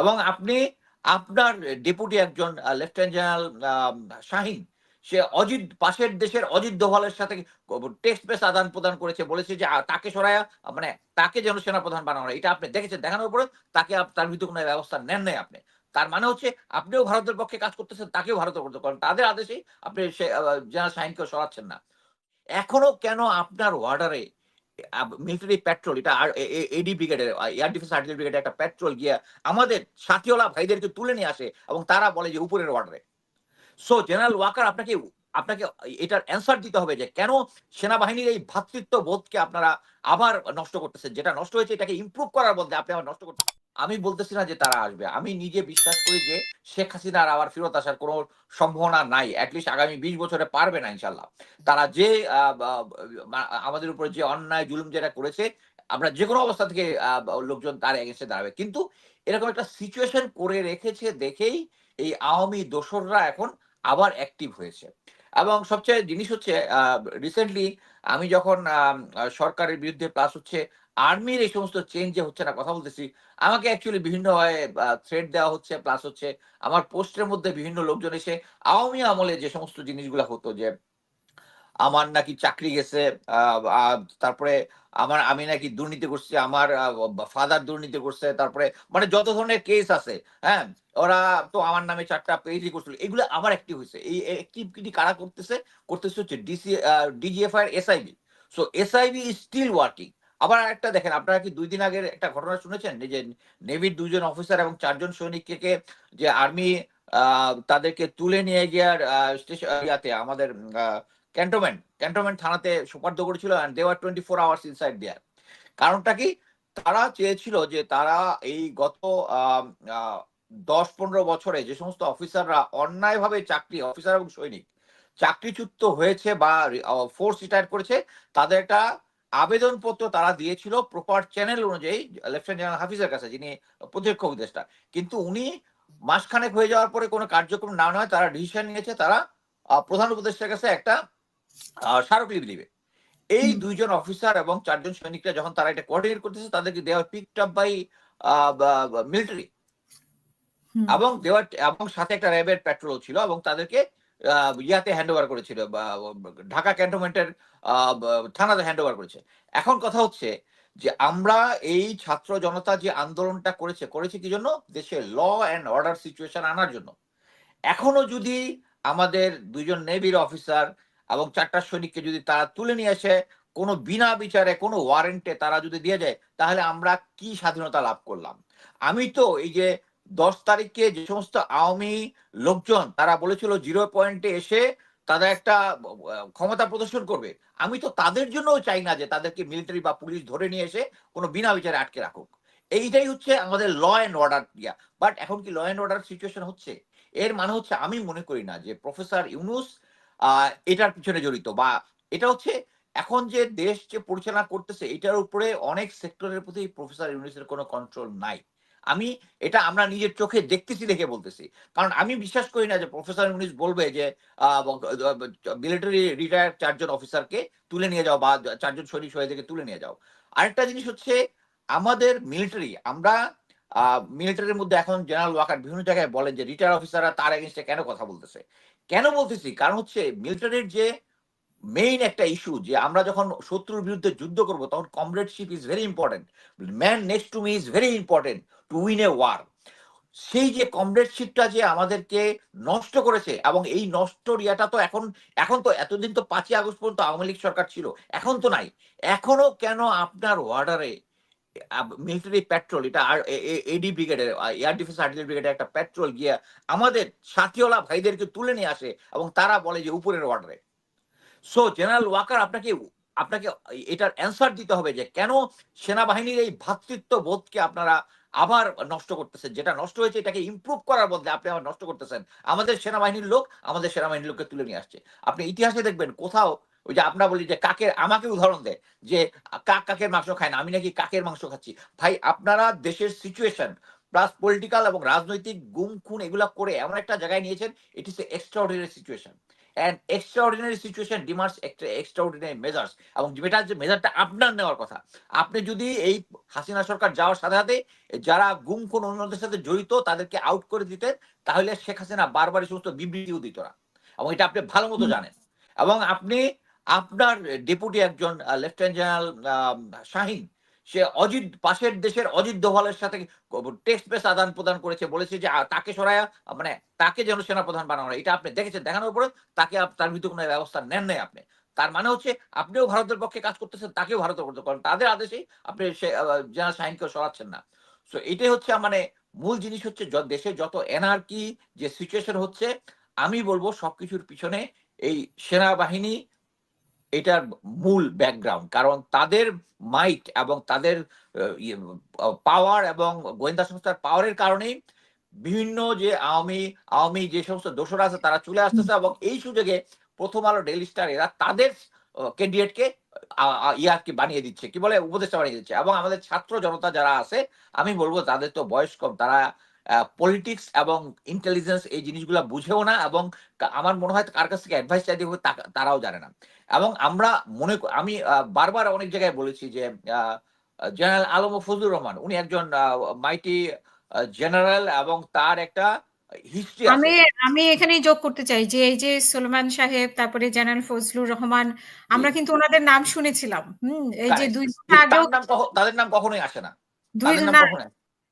এবং আপনি আপনার ডেপুটি একজন লেফটেন্যান্ট জেনারেল শাহিন, সে অজিত, পাশের দেশের অজিত দোভালের সাথে টেক্সট বেস আদান প্রদান করেছে, বলেছে যে তাকে সরায়া মানে তাকে যেন সেনাপ্রধান বানানো হয়। এটা আপনি দেখেছেন, দেখানোর পরে তাকে তার ভিতরে কোনো ব্যবস্থা নেন নাই আপনি। তার মানে হচ্ছে, আপনিও ভারতের পক্ষে কাজ করতেছেন, তাকেও ভারতের করতে করেন। তাদের আদেশেই আপনি জেনারেল শাহিনকে সরাচ্ছেন না। এখনও কেন আপনার ওয়ার্ডারে মিলিটারি পেট্রোল এটা এডি ব্রিগেডের এয়ার ডিফেন্স আর্টিলারি ব্রিগেডের একটা পেট্রোল গিয়ে আমাদের সাথীওয়ালা ভাইদেরকে তুলে নিয়ে আসে এবং তারা বলে যে উপরের অর্ডারে সো জেনারেল ওয়াকার আপনাকে আপনাকে এটার অ্যান্সার দিতে হবে যে কেন সেনাবাহিনীর এই ভ্রাতৃত্ব বোধকে আপনারা আবার নষ্ট করতেছেন? যেটা নষ্ট হয়েছে এটাকে ইম্প্রুভ করার বদলে আপনি আবার নষ্ট করতেছেন। আমি বলতেছি না যে তারা আসবে। আমি নিজে বিশ্বাস করি যে শেখ হাসিনার আবার ফেরত আসার কোনো সম্ভাবনা নাই। অ্যাটলিস্ট আগামী বিশ বছরে পারবে না ইনশাল্লাহ তারা যে আমাদের উপরে যে অন্যায়, জুলুম যেটা করেছে, আমরা যে কোনো অবস্থা থেকে লোকজন তার এগেন্সে দাঁড়াবে। কিন্তু এরকম একটা সিচুয়েশন করে রেখেছে দেখেই এই আওয়ামী দোসররা এখন আবার অ্যাক্টিভ হয়েছে। এবং সবচেয়ে জিনিস হচ্ছে রিসেন্টলি আমি যখন সরকারের বিরুদ্ধে প্লাস হচ্ছে আর্মির এই সমস্ত চেঞ্জ যে হচ্ছে না কথা বলতেছি, আমাকে অ্যাকচুয়ালি বিভিন্নভাবে থ্রেড দেওয়া হচ্ছে প্লাস হচ্ছে আমার পোস্টের মধ্যে বিভিন্ন লোকজন এসে আওয়ামী আমলে যে সমস্ত জিনিসগুলো হতো যে আমার নাকি চাকরি গেছে তারপরে আমার, আমি নাকি দুর্নীতি করছি, আমার ফাদার দুর্নীতি করছে, তারপরে মানে যত ধরনের কেস আছে হ্যাঁ ওরা তো আমার নামে চারটা পেজই করছিল, এগুলো আবার অ্যাক্টিভ হয়েছে, এই অ্যাক্টিভিটি কারা করতেছে করতেছে হচ্ছে ডিসি ডিজিএফআই এর SIB so SIB is still working আবার একটা দেখেন, আপনারা কি দুই দিন আগের একটা ঘটনা শুনেছেন যে নেভির দুইজন অফিসার এবং চারজন সৈনিককে যে আর্মি তাদেরকে তুলে নিয়ে গিয়ে স্টেশন ইয়াতে আমাদের ক্যান্টনমেন্ট ক্যান্টনমেন্ট থানাতে সুপার্দ করেছিল and they are twenty four hours inside there কারণটা কি? তারা চেয়েছিল যে তারা এই গত দশ পনেরো বছরে যে সমস্ত অফিসাররা অন্যায়ভাবে চাকরি, অফিসার এবং সৈনিক চাকরিচ্যুত হয়েছে বা ফোর্স রিটায়ার করেছে, তাদের একটা আবেদনপত্র তারা দিয়েছিল প্রপার চ্যানেল অনুযায়ী লেফটেন্যান্ট জেনারেল হাফিজের কাছে, যিনি প্রত্যক্ষ উপদেষ্টা। কিন্তু উনি মাসখানেক হয়ে যাওয়ার পরে কোনো কার্যক্রম না নয় তারা ডিসিশন নিয়েছে, তারা প্রধান উপদেষ্টার কাছে একটা স্মারকলিপি দিবে এই দুইজন অফিসার এবং চারজন সৈনিকরা যখন তারা এটা কোঅর্ডিনেট করতেছে তাদেরকে দেওয়া পিকড আপ বাই মিলিটারি এবং দেওয়ার এবং সাথে একটা র্যাবের পেট্রোল ছিল এবং তাদেরকে ইয়াতে হ্যান্ড ওভার করেছিল ঢাকা ক্যান্টনমেন্টের থানাতে হ্যান্ড ওভার করেছে। এখন কথা হচ্ছে যে আমরা এই ছাত্র জনতা যে আন্দোলনটা করেছে করেছে কি জন্য? দেশে ল অ্যান্ড অর্ডার সিচুয়েশন আনার জন্য। এখনও যদি আমাদের দুইজন নেভির অফিসার এবং চারটা সৈনিককে যদি তারা তুলে নিয়ে আসে, কোনো বিনা বিচারে, কোনো ওয়ারেন্টে তারা যদি দিয়ে যায়, তাহলে আমরা কি স্বাধীনতা লাভ করলাম? আমি তো এই যে দশ তারিখে যে সমস্ত আওয়ামী লোকজন, তারা বলেছিল জিরো পয়েন্টে এসে তারা একটা, ক্ষমতা প্রদর্শন করবে। আমি তো তাদের জন্য চাই না যে তাদেরকে মিলিটারি বা পুলিশ ধরে নিয়ে এসে কোনো বিনা বিচারে আটকে রাখুক। এইটাই হচ্ছে আমাদের law and order yeah but এখন কি ল অ্যান্ড অর্ডার সিচুয়েশন হচ্ছে? এর মানে হচ্ছে আমি মনে করি না যে প্রফেসর ইউনুস এটার পিছনে জড়িত বা এটা হচ্ছে এখন যে দেশ যে পরিচালনা করতেছে, এটার উপরে অনেক সেক্টরের প্রতি প্রফেসর ইউনুসের কোনো কন্ট্রোল নাই। আমি এটা আমরা নিজের চোখে দেখতেছি, দেখে বলতেছি। কারণ আমি বিশ্বাস করি না যে প্রফেসর ইউনুস বলবে যে মিলিটারি রিটায়ার চারজন অফিসারকে তুলে নিয়ে যাও বা চারজন সৈনিক সৈনিককে তুলে নিয়ে যাও। আরেকটা জিনিস হচ্ছে, আমাদের মিলিটারি আমরা মিলিটারির মধ্যে এখন জেনারেল ওয়াকার বিভিন্ন জায়গায় বলেন যে রিটায়ার অফিসাররা তার এগেনস্টে কেন কথা বলতেছে? কেন বলতেছি? কারণ হচ্ছে মিলিটারির যে মেইন একটা ইস্যু যে আমরা যখন শত্রুর বিরুদ্ধে যুদ্ধ করব, তখন comradeship is very important man next to me is very important to win a war সেই যে কমরেডশিপটা যে আমাদেরকে নষ্ট করেছে, এবং এই নষ্ট ইয়াটা তো এখন এখন তো এতদিন তো পাঁচই আগস্ট পর্যন্ত আওয়ামী লীগ সরকার ছিল, এখন তো নাই। এখনও কেন আপনার ওয়ার্ডারে মিলিটারি পেট্রোল এটা এডি ব্রিগেডের এয়ার ডিফেন্স আর্টিলারি ব্রিগেডের একটা পেট্রোল গিয়ে আমাদের সাথীওয়ালা ভাইদেরকে তুলে নিয়ে আসে এবং তারা বলে যে উপরের অর্ডারে সো জেনারেল ওয়াকার আপনাকে আপনাকে এটার অ্যান্সার দিতে হবে যে কেন সেনাবাহিনীর এই ভ্রাতৃত্ব বোধকে আপনারা আবার নষ্ট করতেছেন? যেটা নষ্ট হয়েছে, এটাকে ইমপ্রুভ করার বদলে আপনি আবার নষ্ট করতেছেন। আমাদের সেনাবাহিনীর লোক, আমাদের সেনাবাহিনীর লোককে তুলে নিয়ে আসছে। আপনি ইতিহাসে দেখবেন কোথাও ওই যে আমরা বলি যে কাকের আমাকে উদাহরণ দেয় যে কাক কাকের মাংস খায় না আমি নাকি কাকের মাংস খাচ্ছি। ভাই আপনারা দেশের সিচুয়েশন প্লাস পলিটিক্যাল এবং রাজনৈতিক গুম খুন এগুলা করে এমন একটা জায়গায় নিয়েছেন it is extraordinary situation and extraordinary situation demands extraordinary measures এবং যেটা যে মেজারটা আপনার নেওয়ার কথা আপনি যদি এই হাসিনা সরকার যাওয়ার সাথে সাথে যারা গুম খুন অন্যদের সাথে জড়িত তাদেরকে আউট করে দিতেন তাহলে শেখ হাসিনা বারবার এই সমস্ত বিবৃতিও দিত না। এবং এটা আপনি ভালো মতো জানেন। এবং আপনি আপনার ডেপুটি একজন লেফটেন্যান্ট জেনারেল শাহিন, সে অজিত, পাশের দেশের অজিত দোভালের সাথে টেক্সট পেস আদান প্রদান করেছে, বলেছে যে তাকে সরায়া মানে তাকে যেন সেনাপ্রধান বানানো হয়। এটা আপনি দেখেছেন, দেখানোর পরে তাকে তার বিরুদ্ধে কোনো ব্যবস্থা নেন নাই আপনি তার মানে হচ্ছে, আপনিও ভারতের পক্ষে কাজ করতেছেন, তাকেও ভারতের করতে করেন তাদের আদেশেই আপনি সে জেনারেল শাহিনকে সরাচ্ছেন না সো এটাই হচ্ছে মানে মূল জিনিস হচ্ছে দেশে যত এনআরকি যে সিচুয়েশন হচ্ছে, আমি বলব সবকিছুর পিছনে এই সেনাবাহিনী এটার মূল ব্যাকগ্রাউন্ড কারণ তাদের মাইট এবং তাদের পাওয়ার এবং গোয়েন্দা সংস্থার পাওয়ারের কারণেই বিভিন্ন যে আওয়ামী আওয়ামী যে সমস্ত দোষরা আছে তারা চলে আসতেছে এবং এই সুযোগে প্রথম আলো ডেলি স্টার এরা তাদের ক্যান্ডিডেটকে ইয়াকে বানিয়ে দিচ্ছে কি বলে উপদেষ্টা বানিয়ে দিচ্ছে। এবং আমাদের ছাত্র জনতা যারা আছে আমি বলব তাদের তো বয়স কম তারা পলিটিক্স এবং ইন্টেলিজেন্স এই জিনিসগুলো বুঝেও না এবং আমার মনে হয় কার কাছ থেকে অ্যাডভাইস চাইতে হবে তারাও জানে না। এবং আমরা মনে আমি বারবার অনেক জায়গায় বলেছি যে জেনারেল আলম ফজলুর রহমান উনি একজন মাইটি জেনারেল এবং তার একটা হিস্ট্রি আমি আমি এখানেই যোগ করতে চাই যে এই যে সুলেমান সাহেব তারপরে জেনারেল ফজলুর রহমান আমরা কিন্তু ওনাদের নাম শুনেছিলাম। হুম এই যে দুই তাদের নাম কখনোই আসে না। দুই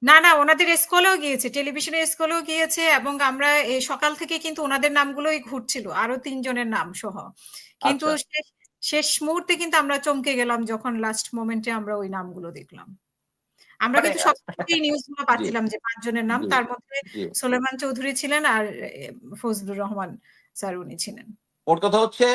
না না ওনাদের স্কুলেও গিয়েছে টেলিভিশনের স্কুলেও গিয়েছে এবং আমরা এই সকাল থেকে কিন্তু ওনাদের নামগুলোই ঘুরছিল আরও তিনজনের নাম সহ। কিন্তু আচ্ছা। শেষ শেষ মুহূর্তে কিন্তু আমরা চমকে গেলাম যখন লাস্ট মোমেন্টে আমরা ওই নামগুলো দেখলাম। আমরা মানে, কিন্তু সব থেকেই নিউজগুলো পাচ্ছিলাম যে পাঁচজনের নাম তার মধ্যে সোলেমান চৌধুরী ছিলেন আর ফজলুর রহমান স্যার উনি ছিলেন। ওর কথা হচ্ছে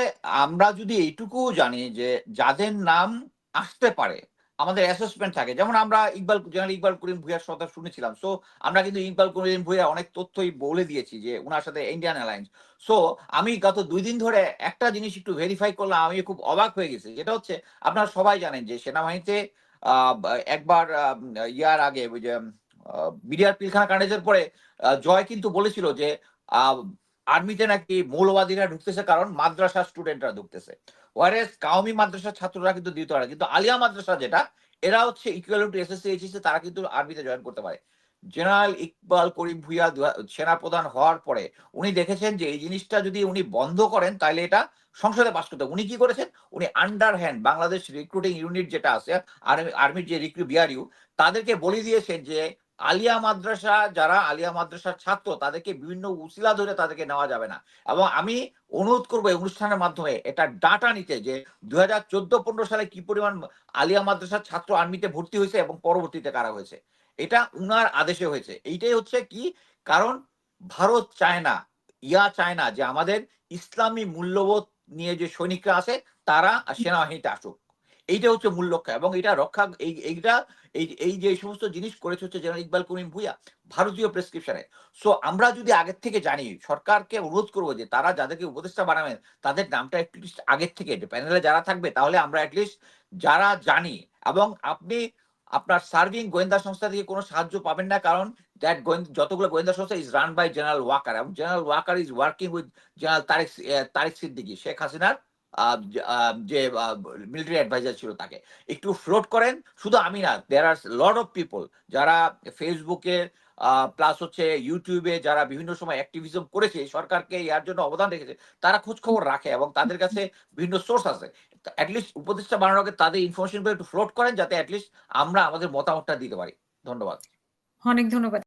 আমরা যদি এইটুকু জানি যে যাদের নাম আসতে পারে আমাদের অ্যাসেসমেন্ট থাকে। যেমন আমরা ইকবাল, জেনারেল ইকবাল করিম ভুইয়ার কথা শুনেছিলাম। সো আমরা কিন্তু ইকবাল করিম ভুইয়া অনেক তথ্যই বলে দিয়েছি যে ওনার সাথে ইন্ডিয়ান এয়ারলাইন্স সো আমি গত দুই দিন ধরে একটা জিনিস একটু ভেরিফাই করলাম আমি খুব অবাক হয়ে গেছি। যেটা হচ্ছে, আপনারা সবাই জানেন যে সেনাবাহিনীতে একবার ইয়ার আগে বিডিআর পিলখানা কাণ্ডের পরে জয় কিন্তু বলেছিল যে আর্মিতে নাকি মৌলবাদীরা ঢুকতেছে কারণ মাদ্রাসা স্টুডেন্টরা ঢুকতেছে। ওয়ারেস কাউমি মাদ্রাসার ছাত্ররা কিন্তু দিতে পারে কিন্তু আলিয়া মাদ্রাসা যেটা, এরা হচ্ছে ইকুয়াল টু এসএসসি এইচএসসি তারা কিন্তু আর্মিতে জয়েন করতে পারে। জেনারেল ইকবাল করিম ভুইয়া সেনাপ্রধান হওয়ার পরে উনি দেখেছেন যে এই জিনিসটা যদি উনি বন্ধ করেন তাহলে এটা সংসদে পাস করতে। উনি কি করেছেন? উনি under hand Bangladesh recruiting unit যেটা আছে, আর্মি, আর্মির যে রিক্রু বিআরইউ তাদেরকে বলে দিয়েছেন যে আলিয়া মাদ্রাসা, যারা আলিয়া মাদ্রাসার ছাত্র, তাদেরকে বিভিন্ন উসিলা ধরে তাদেরকে নেওয়া যাবে না। এবং আমি অনুরোধ করব এই অনুষ্ঠানের মাধ্যমে এটা ডাটা নিতে যে দুই হাজার চোদ্দ পনেরো সালে কি পরিমাণ আলিয়া মাদ্রাসার ছাত্র আর্মিতে ভর্তি হয়েছে এবং পরবর্তীতে কারা হয়েছে। এটা উনার আদেশে হয়েছে। এইটাই হচ্ছে কি? কারণ ভারত চায় না, ইয়া চায় না যে আমাদের ইসলামী মূল্যবোধ নিয়ে যে সৈনিকরা আছে, তারা সেনাবাহিনীতে আসুক। এইটা হচ্ছে মূল লক্ষ্য এবং এটা রক্ষা, এই, এইটা, এই এই যে সমস্ত জিনিস করেছে হচ্ছে জেনারেল ইকবাল করিম ভুইয়া, ভারতীয় প্রেসক্রিপশনে। সো আমরা যদি আগের থেকে জানি, সরকারকে অনুরোধ করব যে তারা যাদেরকে উপদেষ্টা বানাবেন, তাদের নামটা অ্যাটলিস্ট আগের থেকে প্যানেলে যারা থাকবে, তাহলে আমরা অ্যাটলিস্ট যারা জানি এবং আপনি, আপনার সার্ভিং গোয়েন্দা সংস্থা থেকে কোনো সাহায্য পাবেন না, কারণ দ্যাট যতগুলো গোয়েন্দা সংস্থা is run by general Waker এবং general Waker is working with general Tarek Tarek Siddiqui Sheikh হাসিনার যে, মিলিটারি অ্যাডভাইজার ছিল তাকে। একটু ফ্লোট করেন শুধু আমি না there are lot of people যারা ফেসবুকে প্লাস হচ্ছে ইউটিউবে যারা বিভিন্ন সময় অ্যাক্টিভিজম করেছে সরকারকে ইয়ার জন্য অবদান রেখেছে তারা খোঁজ খবর রাখে এবং তাদের কাছে বিভিন্ন সোর্স আছে। অ্যাটলিস্ট উপদেষ্টা বানানোর আগে তাদের ইনফরমেশন একটু ফ্লোট করেন যাতে অ্যাটলিস্ট আমরা আমাদের মতামতটা দিতে পারি। ধন্যবাদ। অনেক ধন্যবাদ।